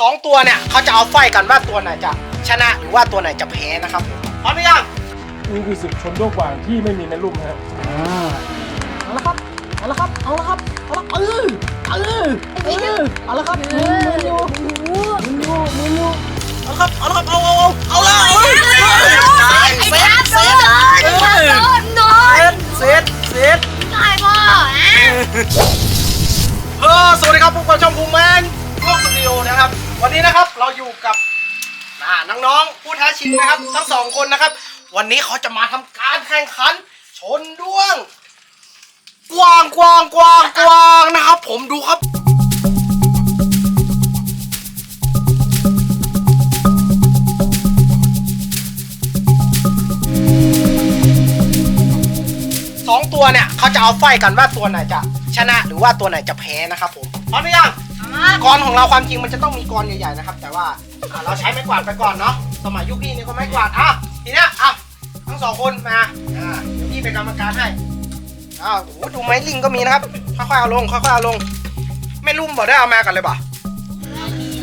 สองตัวเนี่ยเขาจะเอาไฟกันว่าตัวไหนจะชนะหรือว่าตัวไหนจะแพ้นะครับผมพร้อมหรือยังนี่คือศึกชนโลกกว่างที่ไม่มีแม่ลุ่มฮะเอาละครับเอาละครับเอาละครับเอาละเออเออเออเอาละครับมือมืออยู่มืออยู่มืออยู่เอาละครับเอาละครับเอาเอาเอาเอาละเอ้ยเซตเซตเซตเซตเออสวัสดีครับพวกเราช่องภูมิแมนพวกสตูดิโอนะครับ วันนี้นะครับเราอยู่กับอ่าน้องๆผู้ท้าชิงนะครับทั้งสองคนนะครับ วันนี้เขาจะมาทำการแข่งขัน ชนด้วง กวางกวางกวางกวางนะครับ ผมดูครับสองตัวเนี่ยเขาจะเอาไฟกันว่าตัวไหนจะชนะหรือว่าตัวไหนจะแพ้นะครับผมพร้อมหรือยัง กรของเราความจริงมันจะต้องมีกรใหญ่ๆนะครับ แต่ว่าอะเราใช้ไม้กวาดไปก่อนเนาะสมัยยุคพี่นี่ก็ไม้กวาดอะทีเนี้ยอะทั้งสองคนมาอ่าเดี๋ยวพี่เป็นกรรมการให้อ้าวโอ้โหดูไม้ลิงก็มีนะครับค่อยๆเอาลงค่อยๆเอาลงไม่ลุ่มบ่ได้เอามากันเลยบ่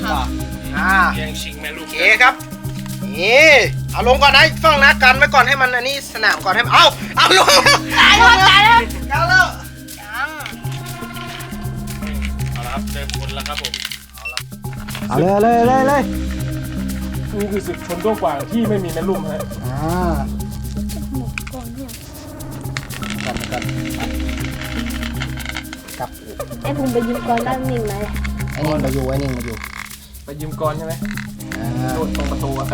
บ่อ่าแย่งชิงแม่โอลุ่มเคครับนี่เอาลงก่อนนะฟังนะกันไว้ก่อนให้มันอันนี้สนามก่อนให้มันเอาเอาลงกันแล้วเอา คนแล้วครับผมเอาเลยเลยเลยเลยนี่คือศึกชนโลกกว่างที่ไม่มีแม่ลุ่มฮะอ่ากันกันกับไอ้ผมไปยืมก่อนด้านหนึ่งเลยไอ้นี่มาอยู่ไอ้นี่มาอยู่ไปยืมกรใช่ไหมอ่าโดดตรงประตูอะ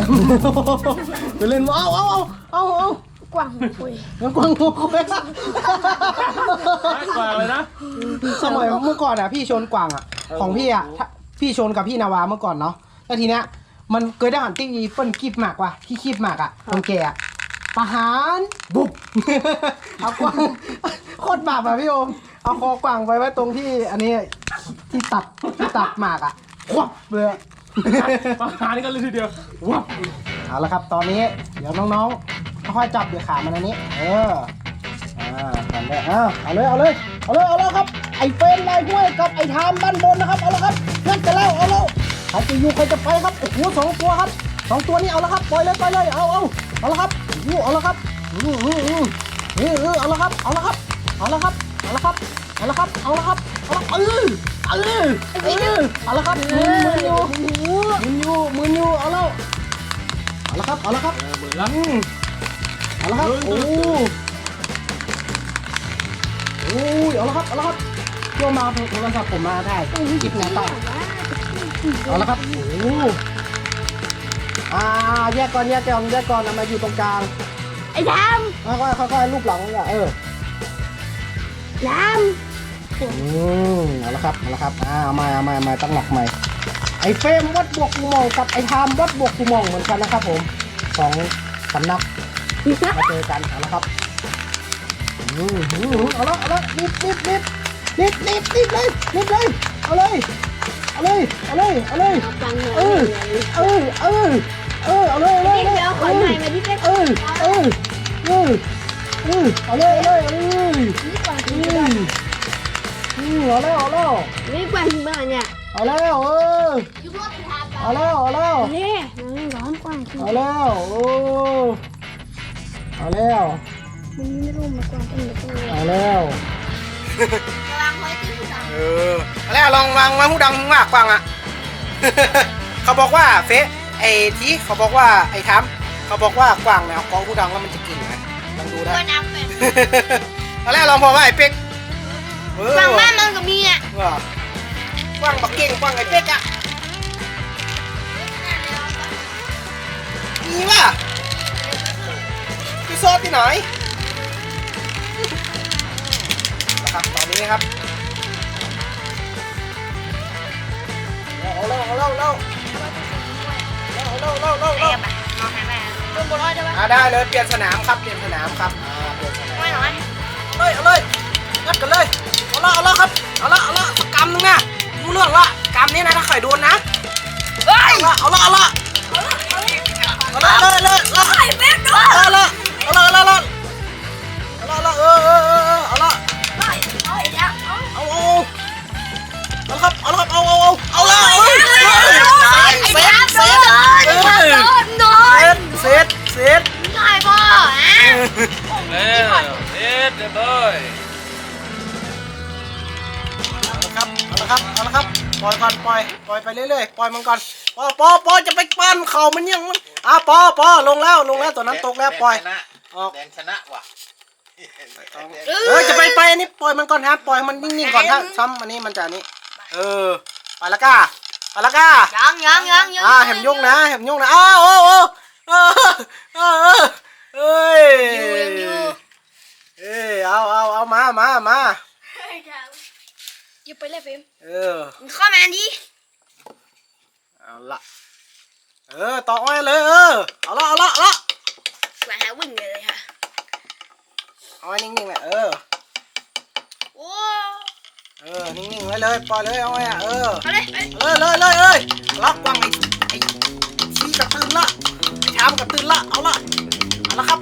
จะเล่นเอาเอาเอาเอาเอากว้างคุยงั้นกวางงูไปมากกว่าเลยนะสมัยเมื่อก่อนอะพี่ชนกวางอะ ของพี่อะถ้าพี่ชนกับพี่นาวาเมื่อก่อนเนาะแล้วทีเนี้ย มันเคยได้หันติ๊กอีเปิ้ลคีบหมากว่ะที่คีบหมากอะคนแก่อะประหารบุบ เอากวางโคตรบาปอะพี่โอมเอาคอกวางไว้ไว้ตรงที่อันนี้ที่ตัดที่ตัดหมากอะควับเลยประหารนี่ก็เลยทีเดียววับเอาละครับตอนนี้ เดี๋ยวน้องๆค่อยๆจับเดี๋ยวขามันอันนี้ เอออ่าทำได้อ่าเอาเลยเอาเลยเอาเลยเอาเลยครับ ไอ้เฟรนลายห้วยกับไอ้ทามบ้านบนนะครับ เอาละครับงั้นจะแล้วเอาแล้วใครจะอยู่ใครจะไปครับโอ้โหสองตัวครับสองตัวนี้เอาละครับปล่อยเลยปล่อยเลยเอาเอาเอาละครับโอ้เอาละครับอืออืออืออืออือเอาละครับเอาละครับเอาละครับเอาละครับเอาละครับเอาละครับเอาละเออเออเออเอาละครับมือมืออยู่มืออยู่มืออยู่เอาแล้วเอาละครับเอาละครับเออเหมือนละอืมเอาละครับโอ้โอ้ยเอาละครับเอาละครับ เที่ยวมาโทรศัพท์ผมมาได้จิบไหนต่อเอาละครับโอ้อ่าแยกก่อนแยกก่อนแยกก่อนเอามาอยู่ตรงกลางไอ้ดค่อยๆค่อยๆรูปหลังอย่าเออำดอืมเอาละครับเอาละครับอ่าเอามาเอามาเอามาตั้งหลักใหม่ ไอ้เฟรมวัดบวกกูมองกับไอ้ทามวัดบวกกูมองเหมือนกันนะครับผมสองสำนักำมาเจอกันเอาละครับอืมอืมเอาละเอาละรีบรีบรีบ รีบรีบรีบเลยรีบเลยเอาเลยเอาเลยเอาเลยเอาเลยฟังหน่อยเออเออเออเออเอาเลยเอาเลยเดี๋ยวขอหน่อยมาที่เป็นเออเออเออเออเอาเลยเอาเลยเอาเลยนี่กว้างอืคุยมอืมเอาแล้วเอาแล้วนี่กว้างที่บ้าเนี่ยเอาแล้วเออเอาแล้วเอาแล้วนี่มันร้อนกว้างคุยเอาแล้วโอ้เอาแล้วมันไม่รู้มากว้างตรงนี้ตรงนี้เอาแล้ว เออแล้วลองวางไว้หูดังมากกว่างอะ เขาบอกว่าเฟะไอ้ที่เขาบอกว่าไอ้ทำเขาบอกว่ากวางเนี่ยเอากองหูดังแล้วมันจะกินนะลองดูได้น้ำเป็นเอาแล้วลองพอว่าไอ้เป็กเออฝั่งบ้านมันก็มีอะว่ากวางบักเก่งกวางไอ้เป็กอะมีว่ะพี่ซอสที่ไหนนะครับตอนนี้ครับ เอาเร็วเอาเร็วเอาเร็วเอาเร็วเอาเร็วเอาเร็วเอาเร็วมองหาแม่เป็นบัวลอยได้ไหมอ่าได้เลยเปลี่ยนสนามครับเปลี่ยนสนามครับอ่าเปลี่ยนสนามไม่หน่อาเลยเอาเลยงัดกันเลยเอาละเอาละครับเอาละเอาละกรรมนึงนะรู้เรื่องละกำนี้นะถ้าใครโดนนะเฮ้ยเอาละเอาละเอา พ่อเร็วเร็วเด้อยเอาละครับเอาละครับเอาละครปล่อยก่อนปล่อยปล่อยไปเรื่อยๆปล่อยมันก่อนปอปอปอจะไปปั้นเข่ามันยังมันอะปอปอลงแล้วลงแล้วตัวนั้นตกแล้วปล่อยออกแดงชนะว่ะเออจะไปไปอันนี้ปล่อยมันก่อนครับปล่อยมันนิ่งๆก่อนถ้าซ้ำอันนี้มันจะนี้ เออไปละก้าไปละก้ายังยังยังยังอ่าเหมยุ่งนะเหมยุ่งนะอ้าโอ้โอ้เออเออ เออเอ้ยอยู่ยังอยู่เอ้ยเอาเอาเอามามามาอย่าไปเลยเฟมเออมึงเข้ามาดิเอาละเออต่อไว้เลยเออเอาละเอาละเอาละกว่าหาวิ่งเลยค่ะเอาไว้นิ่งๆเลยเออโอ้เออนิ่งๆไว้เลยปล่อยเลยเอาไว้อะเออเอาเลยไปเลยเลยเลยเลยล็อกวางไอ้ไอ้ชี้กับตื่นละไอ้ชามกับตื่นละเอาละ เอาละครับ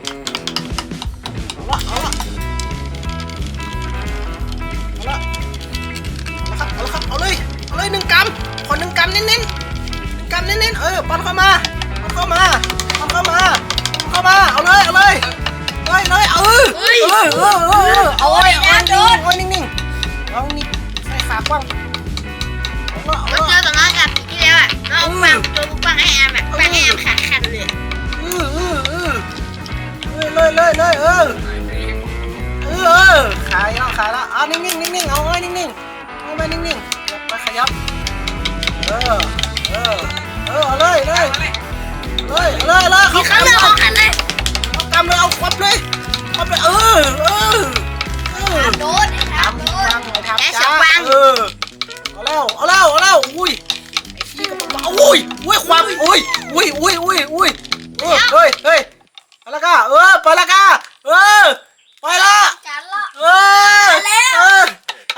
เอาละเอาละเอาละเอาละครับเอาละครับเอาเลยเอาเลยหนึ่งกำคนหนึ่งกำเน้นๆหนึ่งกำเน้นๆเออปันเข้ามาปันเข้ามาปันเข้ามาปันเข้ามาเอาเลยเอาเลยเลยเลยเออเออเออเออเออเอาไว้เอาไว้นิ่งๆเอาไว้นิ่งๆเอานี่ใส่ขากว้างเอาละเอาเราละ เจอตอนนั้นกับ เลยเลยเลยมีครั้งเลยออกขันเลยเอากำเลยเอาควับเลยควับเลยเออเออเออโดนไอ้ทามโดนทำไอ้ทับแกเสีจ้ายปังเออเอาแล้วเอาแล้วเอาแล้วอุ้ยไอ้ที่ก็บอกว่าอุ้ยอุ้ยความอุ้ยอุ้ยอุ้ยอุ้ยอุ้ยเออเฮ้ยเฮ้ยไปละก้าเออไปละก้าเออไปละจานละเออเออ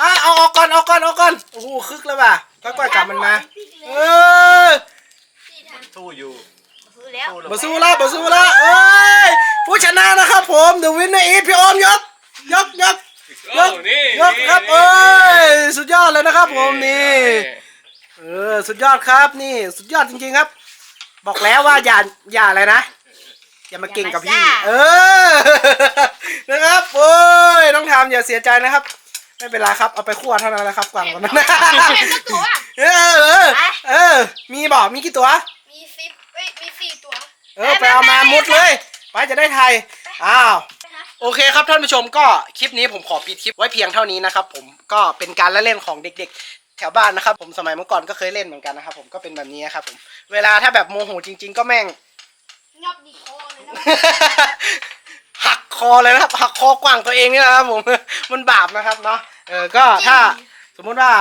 อะเอาออกก่อนเอาก่อนเอาก่อนโอ้โหคึกแล้วว่ะค่อยๆกลับมันมาเออสู้อยู่ซื้อ แล้วสู้มาสู้ละมาสู้ละเอ้ยผู้ชนะนะครับผม The winner is พี่ออมยกยกยกยกนี่ยกครับเอ้ยสุดยอดเลยนะครับผมนี่เออสุดยอดครับนี่สุดยอดจริงๆครับ บอกแล้วว่าอย่าอย่าอะไรนะอย่ามาเก่งกับพี่ เออนะครับโอ้ยต้องทำอย่าเสียใจนะครับ ไม่เป็นไรครับเอาไปคั่วเท่านั้นแหละครับกวางคนนั้นตัวเออเออเออ มีบอกมีกี่ตัว มีสิบเอ้ยมีสี่ตัว เออไปเอามามุดเลย ไปจะได้ไทยอ้าวโอเคครับท่านผู้ชมก็คลิปนี้ผมขอปิดคลิปไว้เพียงเท่านี้นะครับผมก็เป็นการละเล่นของเด็ก ๆ แถวบ้านนะครับ ผมสมัยเมื่อก่อนก็เคยเล่นเหมือนกันนะครับผมก็เป็นแบบนี้ครับผมเวลาถ้าแบบโมโหจริง ๆ ก็แม่งงับดีคอเลยนะหักคอเลยนะครับหักคอกว่างตัวเองนี่นะครับผมมันบาปนะครับเนาะเออก็ถ้าสมมุติว่า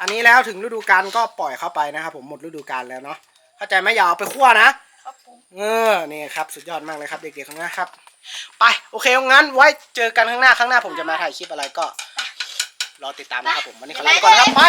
อันนี้แล้วถึงฤดูกาลก็ปล่อยเข้าไปนะครับผมหมดฤดูกาลแล้วเนาะเข้าใจไหมอย่าเอาไปคั่วนะ ครับผม เออนี่ครับสุดยอดมากเลยครับเด็กๆของนะครับ ไปโอเคงั้นไว้เจอกันข้างหน้าข้างหน้าผมจะมาถ่ายคลิปอะไรก็ รอติดตามนะครับผมวันนี้ขอลาไปก่อนนะครับไป